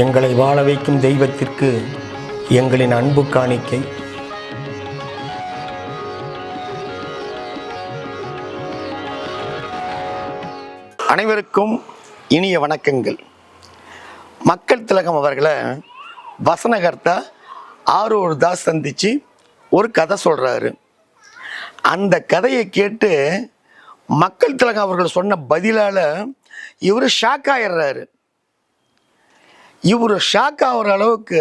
எங்களை வாழ வைக்கும் தெய்வத்திற்கு எங்களின் அன்பு காணிக்கை. அனைவருக்கும் இனிய வணக்கங்கள். மக்கள் திலகம் அவர்களை வசனகர்த்தா ஆரூர் தாஸ் சந்திச்சு ஒரு கதை சொல்றாரு. அந்த கதையை கேட்டு மக்கள் திலகம் அவர்கள் சொன்ன பதிலால் இவர் ஷாக் ஆயிடுறாரு. இவர் ஷாக் ஆகிற அளவுக்கு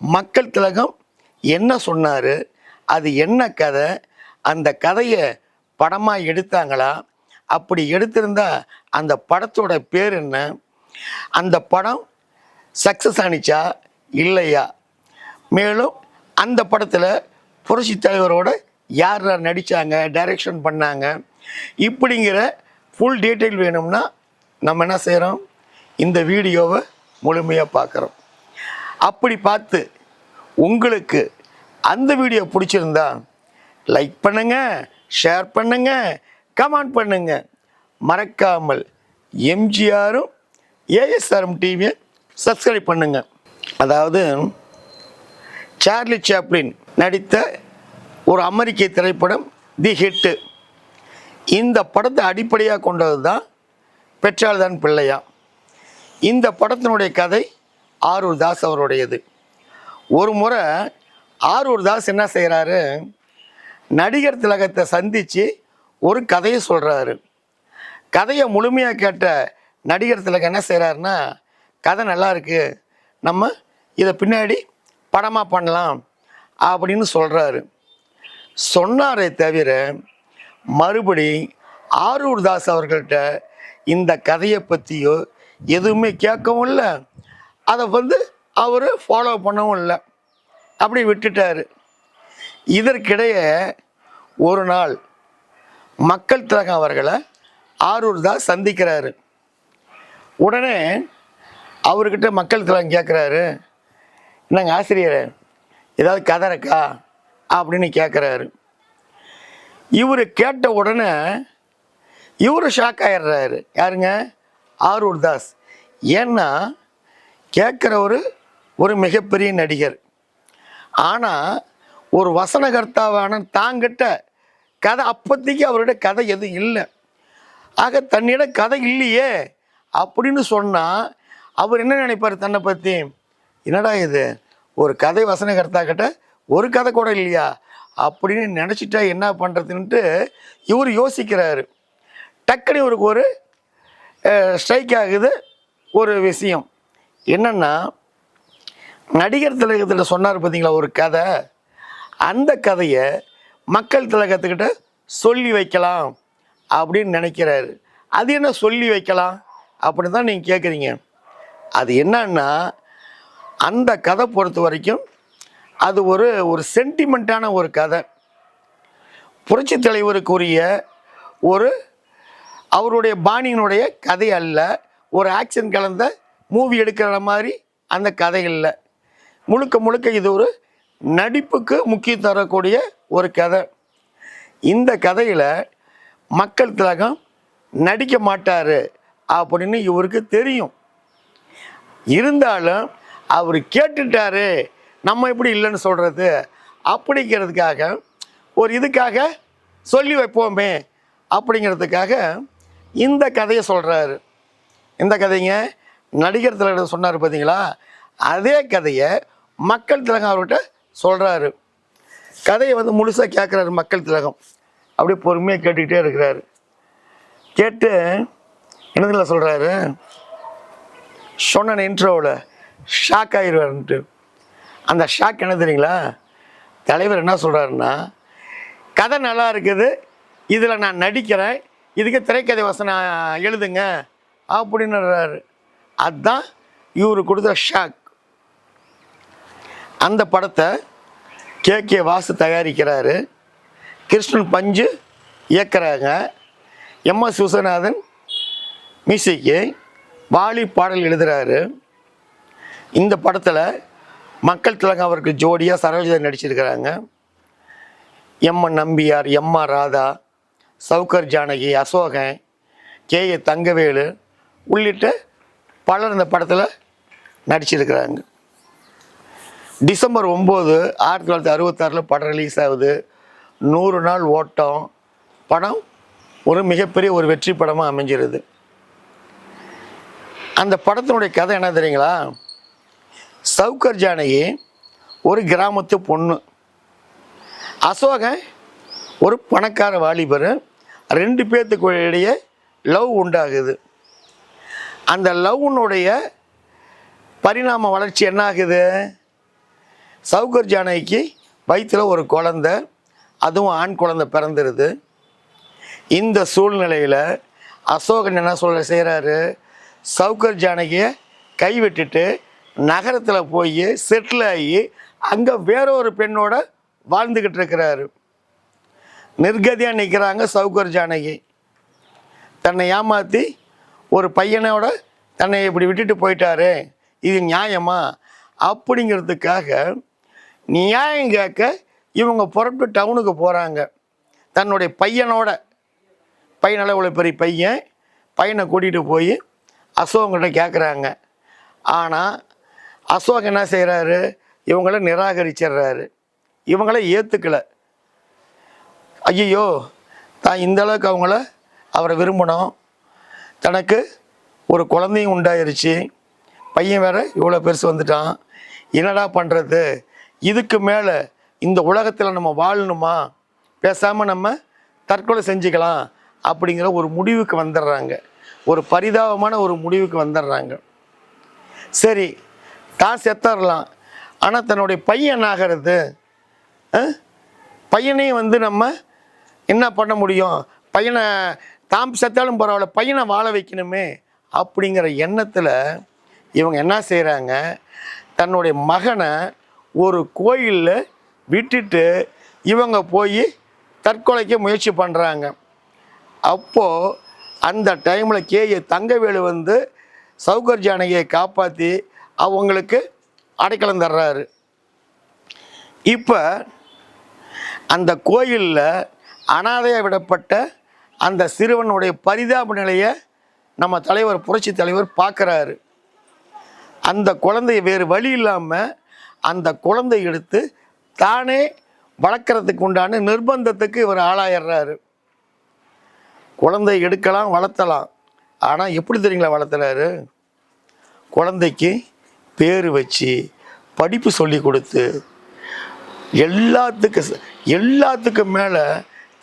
மக்கள் திலகம் என்ன சொன்னார்? அது என்ன கதை? அந்த கதையை படமாக எடுத்தாங்களா? அப்படி எடுத்திருந்தா அந்த படத்தோட பேர் என்ன? அந்த படம் சக்ஸஸ் ஆனிச்சா இல்லையா? மேலும் அந்த படத்தில் புரட்சி தலைவரோட யார் யார் நடித்தாங்க டைரக்ஷன் பண்ணாங்க? இப்படிங்கிற ஃபுல் டீட்டெயில் வேணும்னா நம்ம என்ன செய்கிறோம் இந்த வீடியோவை முழுமையாக பார்க்குறோம். அப்படி பார்த்து உங்களுக்கு அந்த வீடியோ பிடிச்சிருந்தா லைக் பண்ணுங்க ஷேர் பண்ணுங்க கமெண்ட் பண்ணுங்க. மறக்காமல் எம்ஜிஆரும் ஏஎஸ்ஆர்எம் டிவியை சப்ஸ்கிரைப் பண்ணுங்க. அதாவது சார்லி சாப்ளின் நடித்த ஒரு அமெரிக்க திரைப்படம் தி ஹிட்டு இந்த படத்தை அடிப்படையாக கொண்டது தான் பெற்றால்தான் பிள்ளையா. இந்த படத்தினுடைய கதை ஆரூர் தாஸ் அவருடையது. ஒரு முறை ஆரூர் தாஸ் என்ன செய்கிறாரு நடிகர் திலகத்தை சந்தித்து ஒரு கதையை சொல்கிறாரு கதையை முழுமையாக கேட்ட நடிகர் திலகம் என்ன செய்கிறாருன்னா கதை நல்லா இருக்குது நம்ம இதை பின்னாடி படமாக பண்ணலாம் அப்படின்னு சொல்கிறாரு சொன்னாரே தவிர மறுபடி ஆரூர் தாஸ் அவர்கள்ட்ட இந்த கதையை பற்றியோ எதுவுமே கேட்கவும் இல்லை. அதை வந்து அவர் ஃபாலோ பண்ணவும் இல்லை. அப்படி விட்டுட்டார். இதற்கிடையே ஒரு நாள் மக்கள் திலகம் அவர்களை ஆரூர் தான் சந்திக்கிறாரு. உடனே அவர்கிட்ட மக்கள் திலகம் கேட்குறாரு என்னங்க ஆசிரியர் ஏதாவது கதை இருக்கா? அப்படின்னு கேட்குறாரு. இவர் கேட்ட உடனே இவர் ஷாக் ஆயிடுறாரு. யாருங்க? ஆரூர் தாஸ். ஏன்னா கேட்குறவர் ஒரு மிகப்பெரிய நடிகர். ஆனால் ஒரு வசனகர்த்தாவான தாங்கிட்ட கதை அப்போதைக்கு அவருடைய கதை எதுவும் இல்லை. ஆக தன்னிடம் கதை இல்லையே அப்படின்னு சொன்னால் அவர் என்ன நினைப்பார் தன்னை பற்றி என்னடா இது? ஒரு கதை வசனகர்த்தா கிட்ட ஒரு கதை கூட இல்லையா? அப்படின்னு நினச்சிட்டா என்ன பண்ணுறதுன்ட்டு இவர் யோசிக்கிறாரு. டக்குனு இவருக்கு ஒரு ஸ்ட்ரைக் ஆகுது ஒரு விஷயம். என்னென்னா நடிகர் திலகத்தில் சொன்னார் பார்த்தீங்களா ஒரு கதை? அந்த கதையை மக்கள் திலகத்துக்கிட்ட சொல்லி வைக்கலாம் அப்படின்னு நினைக்கிறாரு. அது என்ன சொல்லி வைக்கலாம் அப்படின்னு தான் நீங்கள் கேட்குறீங்க அது என்னன்னா அந்த கதை பொறுத்த வரைக்கும் அது ஒரு ஒரு சென்டிமெண்ட்டான ஒரு கதை. புரட்சி தலைவருக்குரிய ஒரு அவருடைய பாணியினுடைய கதை அல்ல. ஒரு ஆக்ஷன் கலந்த மூவி எடுக்கிற மாதிரி அந்த கதை இல்லை. முழுக்க முழுக்க இது ஒரு நடிப்புக்கு முக்கியம் தரக்கூடிய ஒரு கதை. இந்த கதையில் மக்கள் திலகம் நடிக்க மாட்டார் அப்படின்னு இவருக்கு தெரியும். இருந்தாலும் அவர் கேட்டுட்டாரு நம்ம எப்படி இல்லைன்னு சொல்கிறது அப்படிங்கிறதுக்காக ஒரு இதுக்காக சொல்லி வைப்போமே அப்படிங்கிறதுக்காக இந்த கதையை சொல்கிறாரு இந்த கதைங்க நடிகர் திலகம் சொன்னார் பார்த்தீங்களா அதே கதையை மக்கள் திலகம் அவர்கிட்ட சொல்கிறாரு கதையை வந்து முழுசாக கேட்குறாரு மக்கள் திலகம். அப்படியே பொறுமையாக கேட்டுக்கிட்டே இருக்கிறாரு. கேட்டு என்னதுல சொல்கிறாரு சொன்ன இன்ட்ரோவில் ஷாக் ஆயிடுவார்ன்ட்டு அந்த ஷாக் என்ன தெரியுங்களா? தலைவர் என்ன சொல்கிறாருன்னா கதை நல்லா இருக்குது. இதில் நான் நடிக்கிறேன். இதுக்கு திரைக்கதை வசனம் எழுதுங்க அப்படின்னுறாரு. அதுதான் இவர் கொடுத்த ஷாக். அந்த படத்தை கே கே வாசு தயாரிக்கிறாரு. Krishnan Panju இயக்குறாங்க. M S Viswanathan music Vaali பாடல் எழுதுகிறாரு இந்த படத்தில் மக்கள் திலகம் அவருக்கு ஜோடியாக சரோஜா நடிச்சிருக்கிறாங்க. MN Nambiar MR Radha Sowcar Janaki Asokan K. ஏ. தங்கவேலு உள்ளிட்ட பலர் இந்த படத்தில் நடிச்சிருக்கிறாங்க. டிசம்பர் ஒம்பது ஆயிரத்தி தொள்ளாயிரத்தி அறுபத்தாறில் படம் ரிலீஸ் ஆகுது. நூறு நாள் ஓட்டம். படம் ஒரு மிகப்பெரிய ஒரு வெற்றி படமாக அமைஞ்சிருது. அந்த படத்தினுடைய கதை என்ன தெரியுங்களா? சவுக்கர் ஜானகி ஒரு கிராமத்து பொண்ணு. அசோகன் ஒரு பணக்கார வாலிபர் ரெண்டு பேர்த்துக்கு இடையே லவ் உண்டாகுது. அந்த லவ்னுடைய பரிணாம வளர்ச்சி என்ன ஆகுது சவுகர் ஜானகிக்கு வயிற்றில் ஒரு குழந்த அதுவும் ஆண் குழந்தை பிறந்துருது. இந்த சூழ்நிலையில் அசோகன் என்ன சொல்ல செய்கிறாரு சவுகர் ஜானகியை கைவிட்டுட்டு நகரத்தில் போய் செட்டில் ஆகி அங்கே வேற ஒரு பெண்ணோட வாழ்ந்துக்கிட்டு இருக்கிறாரு. நிர்கதியாக நிற்கிறாங்க சவுகர் ஜானகி. தன்னை ஏமாற்றி ஒரு பையனோட தன்னை இப்படி விட்டுட்டு போயிட்டாரு இது நியாயமா? அப்படிங்கிறதுக்காக நியாயம் கேட்க இவங்க புறப்பட்டு டவுனுக்கு போகிறாங்க தன்னுடைய பையனோட பையனால் இவ்வளோ பெரிய பையன் பையனை கூட்டிகிட்டு போய் அசோகங்கிட்ட கேட்குறாங்க ஆனால் அசோக் என்ன செய்கிறாரு இவங்கள நிராகரிச்சிடுறாரு. இவங்கள ஏற்றுக்கலை ஐயோ தான் இந்த அளவுக்கு அவங்கள அவரை விரும்பினோம் தனக்கு ஒரு குழந்தையும் உண்டாயிருச்சு. பையன் வேற இவ்வளோ பெருசு வந்துட்டான். என்னடா பண்ணுறது இதுக்கு மேலே இந்த உலகத்தில் நம்ம வாழணுமா? பேசாமல் நம்ம தற்கொலை செஞ்சுக்கலாம் அப்படிங்கிற ஒரு முடிவுக்கு வந்துடுறாங்க. ஒரு பரிதாபமான ஒரு முடிவுக்கு வந்துடுறாங்க. சரி தான் செத்தரலாம் ஆனால் தன்னுடைய பையன் ஆகிறது பையனையும் வந்து நம்ம என்ன பண்ண முடியும்? பையனை தாம் செத்தாலும் பரவாயில்ல பையனை வாழ வைக்கணுமே அப்படிங்கிற எண்ணத்தில் இவங்க என்ன செய்கிறாங்க தன்னுடைய மகனை ஒரு கோயிலில் விட்டுட்டு இவங்க போய் தற்கொலைக்கு முயற்சி பண்ணுறாங்க அப்போது அந்த டைமில் கேஏ தங்கவேலு வந்து சவுகர் ஜானகியை காப்பாற்றி அவங்களுக்கு அடைக்கலம் தர்றாரு. இப்போ அந்த கோயிலில் அனாதையாக விடப்பட்ட அந்த சிறுவனுடைய பரிதாப நிலையை நம்ம தலைவர் புரட்சி தலைவர் பார்க்குறாரு. அந்த குழந்தைய வேறு வழி இல்லாமல் அந்த குழந்தை எடுத்து தானே வளர்க்குறதுக்கு உண்டான நிர்பந்தத்துக்கு இவர் ஆளாயிடுறாரு. குழந்தை எடுக்கலாம் வளர்த்தலாம். ஆனால் எப்படி தெரியுங்களா வளர்த்துறாரு? குழந்தைக்கு பேர் வச்சு படிப்பு சொல்லி கொடுத்து எல்லாத்துக்கு எல்லாத்துக்கும் மேலே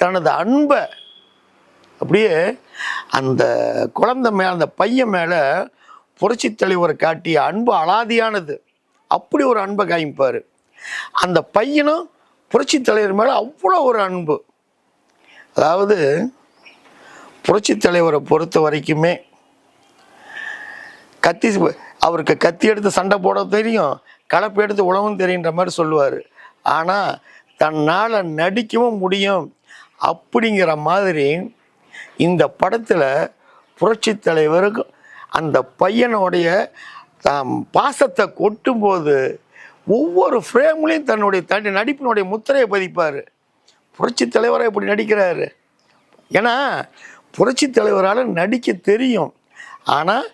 தனது அன்பை அப்படியே அந்த குழந்தை மேலே அந்த பையன் மேலே புரட்சி தலைவரை காட்டிய அன்பு அலாதியானது. அப்படி ஒரு அன்பை காமிப்பார். அந்த பையனும் புரட்சி தலைவர் மேலே அவ்வளோ ஒரு அன்பு. அதாவது புரட்சி தலைவரை பொறுத்த வரைக்குமே கத்தி அவருக்கு கத்தி எடுத்து சண்டை போட தெரியும் கலப்பு எடுத்து உழவும் தெரியுன்ற மாதிரி சொல்லுவார். ஆனால் தன்னால் நடிக்கவும் முடியும் அப்படிங்கிற மாதிரி இந்த படத்தில் புரட்சி தலைவருக்கும் அந்த பையனுடைய தாம் பாசத்தை கொட்டும்போது ஒவ்வொரு ஃப்ரேம்லேயும் தன்னுடைய தன் நடிப்பினுடைய முத்திரையை பதிப்பார். புரட்சி தலைவராக இப்படி நடிக்கிறாரு. ஏன்னா புரட்சி தலைவரால் நடிக்க தெரியும். ஆனால்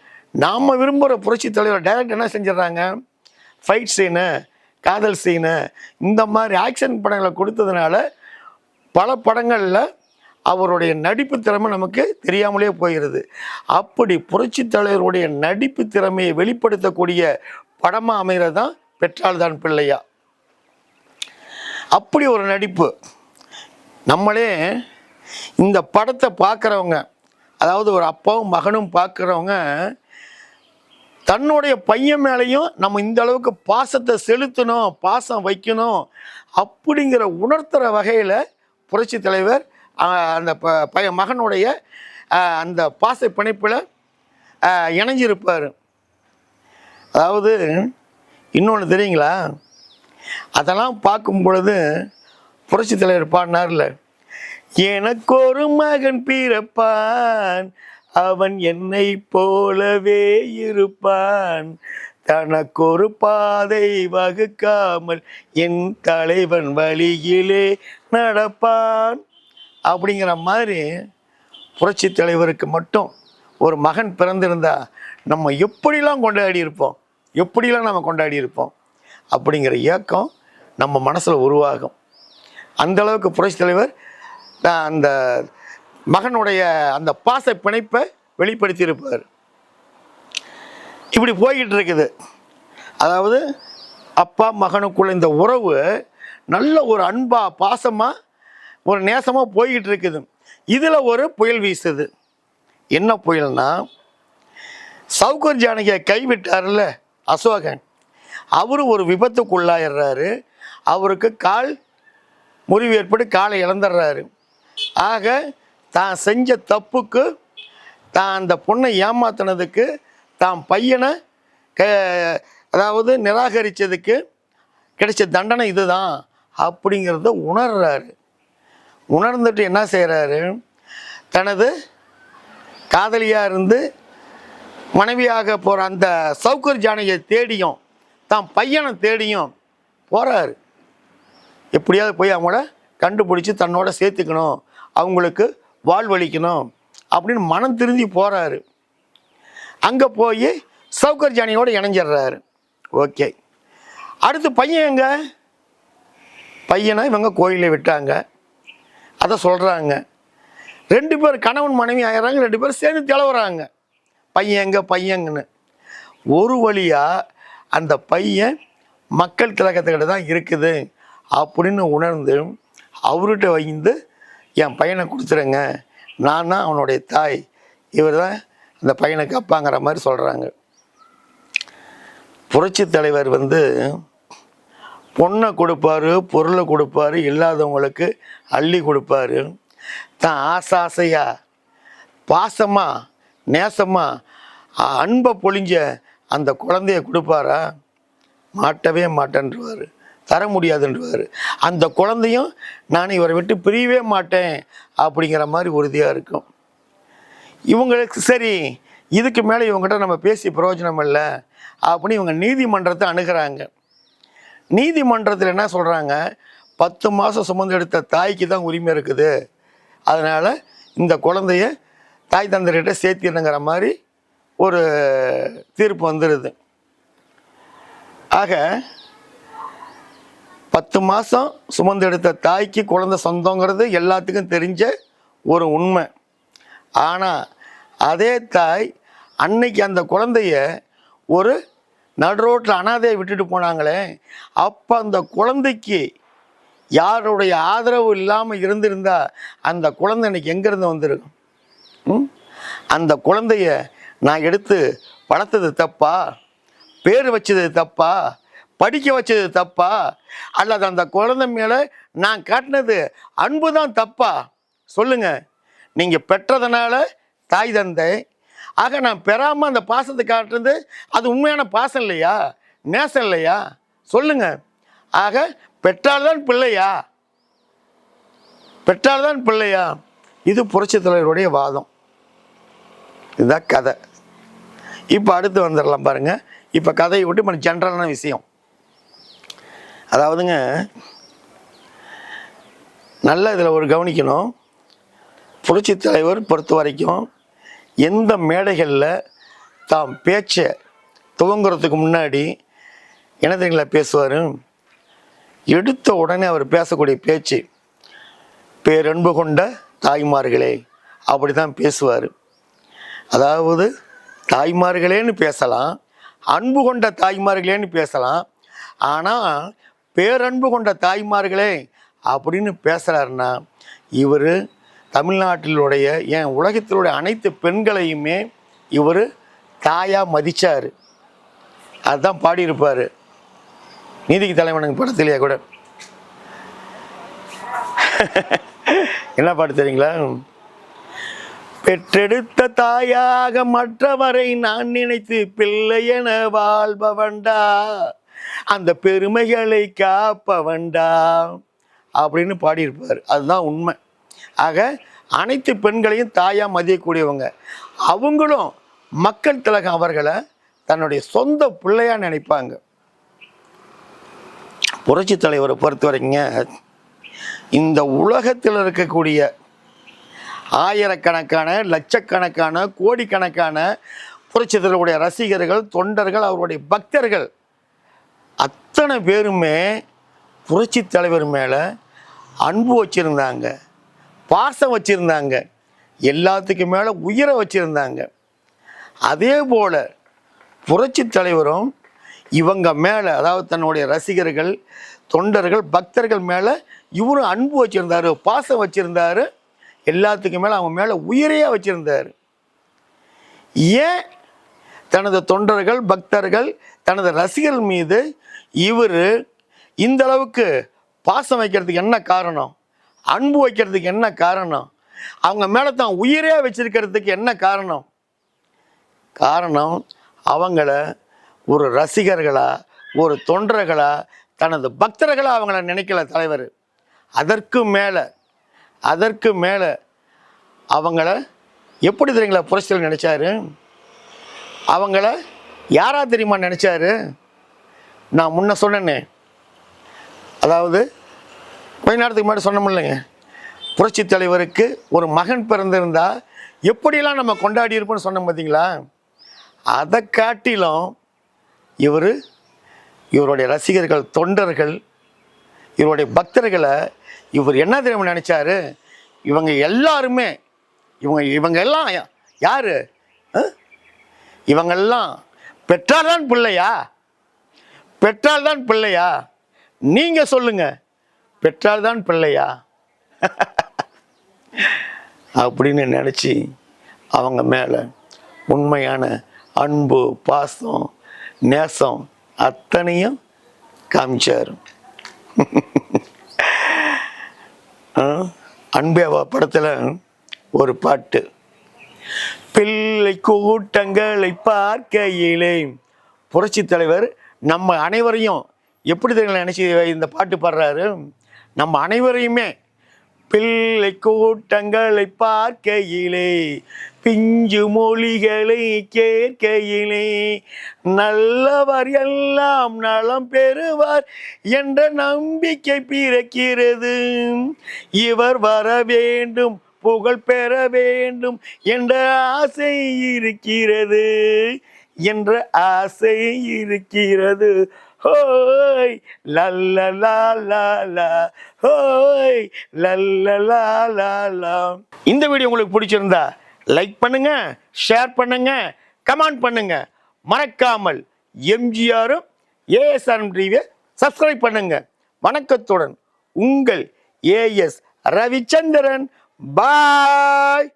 நாம் விரும்புகிற புரட்சி தலைவர் டைரக்ட் என்ன செஞ்சிடறாங்க? ஃபைட் சீனு காதல் சீனு இந்த மாதிரி ஆக்ஷன் படங்களை கொடுத்ததுனால பல படங்களில் அவருடைய நடிப்பு திறமை நமக்கு தெரியாமலே போயிடுது அப்படி புரட்சி தலைவருடைய நடிப்பு திறமையை வெளிப்படுத்தக்கூடிய படமாக அமைகிறது தான் பெற்றால்தான் பிள்ளையா. அப்படி ஒரு நடிப்பு. நம்மளே இந்த படத்தை பார்க்குறவங்க அதாவது ஒரு அப்பாவும் மகனும் பார்க்குறவங்க தன்னுடைய பையன் மேலேயும் நம்ம இந்த அளவுக்கு பாசத்தை செலுத்தணும் பாசம் வைக்கணும் அப்படிங்கிற உணர்த்துற வகையில் புரட்சி தலைவர் அந்த ப பய மகனுடைய அந்த பாசை பிணைப்பில் இணைஞ்சிருப்பார். அதாவது இன்னொன்று தெரியுங்களா? அதெல்லாம் பார்க்கும் பொழுது புரட்சி தலைவர் பாடினார்ல எனக்கு ஒரு மகன் பிறப்பான் அவன் என்னை போலவே இருப்பான் தனக்கொரு பாதை வகுக்காமல் என் தலைவன் வழியிலே நடப்பான். அப்படிங்கிற மாதிரி புரட்சி தலைவருக்கு மட்டும் ஒரு மகன் பிறந்திருந்தா நம்ம எப்படிலாம் கொண்டாடி இருப்போம்? எப்படிலாம் நம்ம கொண்டாடி இருப்போம்? அப்படிங்கிற இயக்கம் நம்ம மனசில் உருவாகும். அந்த அளவுக்கு புரட்சித் தலைவர் அந்த மகனுடைய அந்த பாச பிணைப்பை வெளிப்படுத்தியிருப்பார். இப்படி போய்கிட்டு இருக்குது அதாவது அப்பா மகனுக்குள்ள இந்த உறவு நல்ல ஒரு அன்பா பாசமாக ஒரு நேசமாக போய்கிட்டு இருக்குது இதில் ஒரு புயல் வீசுது. என்ன புயல்னா சவுகர் ஜானகியை கைவிட்டார்ல அசோகன். அவர் ஒரு விபத்துக்குள்ளாயிடுறாரு. அவருக்கு கால் முறிவு ஏற்பட்டு காலை இழந்துடுறாரு. ஆக தான் செஞ்ச தப்புக்கு தான் அந்த பொண்ணை ஏமாத்தினதுக்கு தான் பையனை க அதாவது நிராகரித்ததுக்கு கிடைச்ச தண்டனை இதுதான் அப்படிங்கிறத உணர்றாரு. உணர்ந்துட்டு என்ன செய்கிறாரு தனது காதலியாக இருந்து மனைவியாக போகிற அந்த சவுக்கர் ஜானகியை தேடியும் தான் பையனை தேடியும் போகிறாரு எப்படியாவது போய் அவங்கள கண்டுபிடிச்சி தன்னோட சேர்த்துக்கணும் அவங்களுக்கு வாழ்வழிக்கணும் அப்படின்னு மனம் திருந்தி போகிறாரு அங்கே போய் சவுக்கர் ஜானியோடு இணைஞ்சிடுறாரு. ஓகே. அடுத்து பையன் எங்க? பையனை இவங்க கோயிலில் விட்டாங்க. அதை சொல்கிறாங்க ரெண்டு பேர் கணவன் மனைவி ஆகிறாங்க ரெண்டு பேரும் சேர்ந்து திளவுறாங்க. பையன் எங்கே? பையங்கன்னு ஒரு வழியாக அந்த பையன் மக்கள் திலகத்துக்கிட்ட தான் இருக்குது அப்படின்னு உணர்ந்து அவர்கிட்ட வைந்து என் பையனை கொடுத்துருங்க. நான் தான் அவனுடைய தாய். இவர் தான் அந்த பையனுக்கு அப்பாங்கிற மாதிரி சொல்கிறாங்க புரட்சி தலைவர் வந்து பொண்ணை கொடுப்பாரு பொருளை கொடுப்பாரு இல்லாதவங்களுக்கு அள்ளி கொடுப்பாரு. தான் ஆசை ஆசையாக பாசமாக நேசமாக அன்பை பொழிஞ்ச அந்த குழந்தைய கொடுப்பாரா? மாட்டவே மாட்டேன்றுவார். தர முடியாதுன்றவார். அந்த குழந்தையும் நான் இவரை விட்டு பிரியவே மாட்டேன் அப்படிங்கிற மாதிரி உறுதியாக இருக்கும். இவங்களுக்கு சரி இதுக்கு மேலே இவங்ககிட்ட நம்ம பேசி பிரயோஜனம் இல்லை அப்படின்னு இவங்க நீதிமன்றத்தை அணுகிறாங்க. நீதிமன்றத்தில் என்ன சொல்கிறாங்க பத்து மாதம் சுமந்து எடுத்த தாய்க்கு தான் உரிமை இருக்குது. அதனால் இந்த குழந்தைய தாய் தந்தர்கிட்ட சேர்த்திடணுங்கிற மாதிரி ஒரு தீர்ப்பு வந்துடுது ஆக பத்து மாதம் சுமந்து எடுத்த தாய்க்கு குழந்தை சொந்தங்கிறது எல்லாத்துக்கும் தெரிஞ்ச ஒரு உண்மை. ஆனால் அதே தாய் அன்னைக்கு அந்த குழந்தைய ஒரு நடு ரோட்டில் அனாதையை விட்டுட்டு போனாங்களே அப்போ அந்த குழந்தைக்கு யாருடைய ஆதரவு இல்லாமல் இருந்திருந்தால் அந்த குழந்தை இன்னைக்கு எங்கேருந்து வந்திருக்கும் ம்? அந்த குழந்தைய நான் எடுத்து வளர்த்தது தப்பா? பேர் வச்சது தப்பா? படிக்க வச்சது தப்பா? அல்லது அந்த குழந்தை மேலே நான் காட்டினது அன்பு தான் தப்பா? சொல்லுங்கள் நீங்கள் பெற்றதுனால தாய் தந்தை. ஆக நான் பெறாமல் அந்த பாசத்தை காட்டுறது அது உண்மையான பாசம் இல்லையா? நேசம் இல்லையா? சொல்லுங்க. ஆக பெற்றால்தான் பிள்ளையா? பெற்றால்தான் பிள்ளையா? இது புரட்சி தலைவருடைய வாதம். இதுதான் கதை. இப்போ அடுத்து வந்துடலாம் பாருங்கள் இப்போ கதையை விட்டு இப்போ ஜென்ரலான விஷயம். அதாவதுங்க நல்ல இதில் ஒரு கவனிக்கணும். புரட்சி தலைவர் பொறுத்த வரைக்கும் எந்த மேடைகளில் தாம் பேச்சை துவங்குறதுக்கு முன்னாடி என்ன பேசுவார்? எடுத்த உடனே அவர் பேசக்கூடிய பேச்சு பேரன்பு கொண்ட தாய்மார்களே அப்படி தான் பேசுவார். அதாவது தாய்மார்களேன்னு பேசலாம் அன்பு கொண்ட தாய்மார்களேன்னு பேசலாம் ஆனால் பேரன்பு கொண்ட தாய்மார்களே அப்படின்னு பேசுகிறாருன்னா இவர் தமிழ்நாட்டிலுடைய ஏன் உலகத்திலுடைய அனைத்து பெண்களையுமே இவர் தாயாக மதித்தார் அதுதான் பாடியிருப்பார். நீதிக்கு தலைவனுக்கு படத்திலேயே கூட? என்ன பாட்டு தெரியுங்களா? பெற்றெடுத்த தாயாக மற்றவரை நான் நினைத்து பிள்ளை என வாழ்பவண்டா அந்த பெருமைகளை காப்பவண்டா அப்படின்னு பாடியிருப்பார். அதுதான் உண்மை. ஆக அனைத்து பெண்களையும் தாயாக மதியக்கூடியவங்க. அவங்களும் மக்கள் திலகம் அவர்களை தன்னுடைய சொந்த பிள்ளையாக நினைப்பாங்க. புரட்சி தலைவரை பொறுத்த வரைக்குங்க இந்த உலகத்தில் இருக்கக்கூடிய ஆயிரக்கணக்கான லட்சக்கணக்கான கோடிக்கணக்கான புரட்சித்தலைவருடைய ரசிகர்கள் தொண்டர்கள் அவருடைய பக்தர்கள் அத்தனை பேருமே புரட்சி தலைவர் மேலே அன்பு வச்சுருந்தாங்க. பாசம் வச்சுருந்தாங்க. எல்லாத்துக்கும் மேலே உயிரை வச்சுருந்தாங்க. அதே போல் புரட்சி தலைவரும் இவங்க மேலே அதாவது தன்னுடைய ரசிகர்கள் தொண்டர்கள் பக்தர்கள் மேலே இவரும் அன்பு வச்சுருந்தாரு பாசம் வச்சுருந்தாரு. எல்லாத்துக்கும் மேலே அவங்க மேலே உயிரையே வச்சுருந்தாரு. ஏன் தனது தொண்டர்கள் பக்தர்கள் தனது ரசிகர்கள் மீது இவர் இந்த அளவுக்கு பாசம் வைக்கிறதுக்கு என்ன காரணம்? அன்பு வைக்கிறதுக்கு என்ன காரணம்? அவங்க மேலே தான் உயிரே வச்சிருக்கிறதுக்கு என்ன காரணம்? காரணம் அவங்கள ஒரு ரசிகர்களா ஒரு தொண்டர்களா தனது பக்தர்களாக அவங்கள நினைக்கல தலைவர். அதற்கு மேலே அதற்கு மேலே அவங்கள எப்படி தெரியுங்களா புரட்சியில் நினச்சாரு? அவங்கள யாராக தெரியுமா நினச்சாரு? நான் முன்ன சொன்னேனே. அதாவது கொஞ்ச நேரத்துக்கு முன்னாடி சொன்னோமில்லைங்க புரட்சி தலைவருக்கு ஒரு மகன் பிறந்திருந்தால் எப்படியெல்லாம் நம்ம கொண்டாடி இருப்போம்னு சொன்னோம் பார்த்தீங்களா அதை காட்டிலும் இவர் இவருடைய ரசிகர்கள் தொண்டர்கள் இவருடைய பக்தர்களை இவர் என்ன தெரியும் நினைச்சாரு? இவங்க எல்லாருமே இவங்க இவங்க எல்லாம் யார்? இவங்கெல்லாம் பெற்றால்தான் பிள்ளையா? பெற்றால் தான் பிள்ளையா? நீங்கள் சொல்லுங்கள் பெற்றால்தான் பிள்ளையா? அப்படின்னு நினச்சி அவங்க மேலே உண்மையான அன்பு பாசம் நேசம் அத்தனையும் காமிச்சார். அன்பேவா படத்தில் ஒரு பாட்டு. பிள்ளை கூட்டங்களை பார்க்கையிலே. புரட்சி தலைவர் நம்ம அனைவரையும் எப்படி தெரியுங்களா நினச்சி இந்த பாட்டு பாடுறாரு? நம்ம அனைவரையுமே பிள்ளை கூட்டங்களை பார்க்கையிலே பிஞ்சு மொழிகளை கேட்கையிலே நல்லவர் எல்லாம் நலம் பெறுவார் என்ற நம்பிக்கை பிறக்கிறது. இவர் வர வேண்டும் புகழ் பெற வேண்டும் என்ற ஆசை இருக்கிறது. என்ற ஆசை இருக்கிறது. ஹோய் லல்லலா லா ஹோய் லல்லலா லா இந்த வீடியோ உங்களுக்கு பிடிச்சிருந்தா லைக் பண்ணுங்க ஷேர் பண்ணுங்க கமெண்ட் பண்ணுங்க. மறக்காமல் எம்ஜிஆரும் ஏஎஸ்ஆர் டிவியை சப்ஸ்கிரைப் பண்ணுங்க. வணக்கத்துடன் உங்கள் ஏஎஸ் ரவிச்சந்திரன் பாய்